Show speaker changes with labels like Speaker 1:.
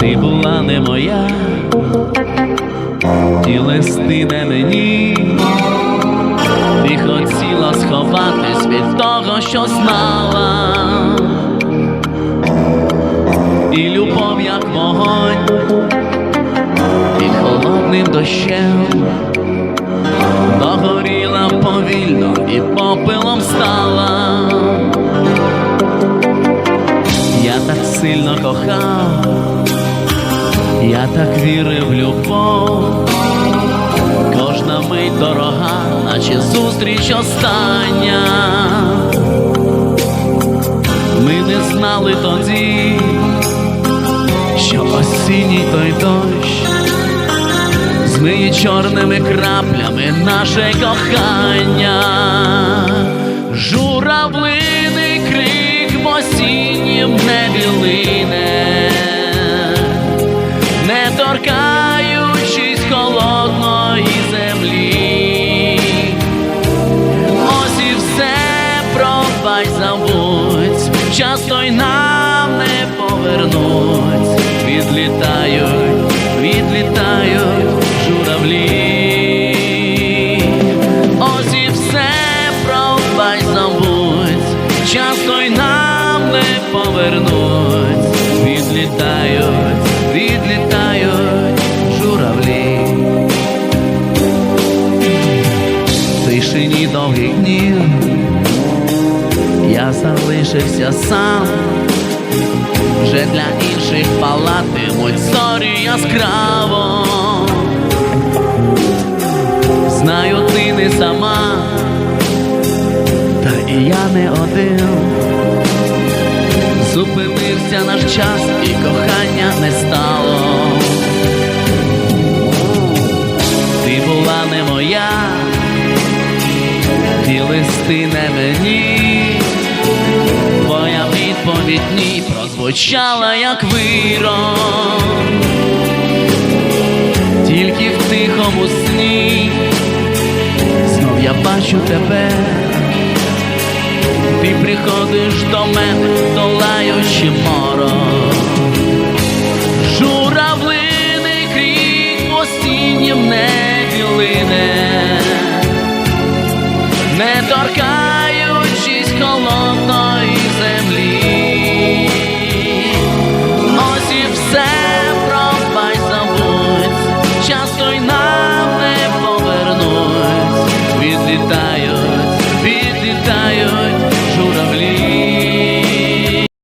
Speaker 1: Ти була не моя, ті листи не мені, ти хотіла сховатись від того, що знала, і любов, як вогонь, під холодним дощем, догоріла повільно і попелом стала. Кохав, я так вірив любов, кожна мить дорога, наче зустріч остання. Ми не знали тоді, що осінній той дощ змиє чорними краплями наше кохання, забудь, часто й нам не повернуть, відлітають, відлітають журавлі. Ось і все пробач забудь, часто й нам не повернуть, я залишився сам, вже для інших палатимуть зорі яскраво. Знаю, ти не сама, та і я не один. Зупинився наш час і кохання не стало. Ти була не моя, ті листи не мені, відповідь ні прозвучала, як вирок, тільки в тихому сні знов я бачу тебе, ти приходиш до мене, долаючи морок. літає.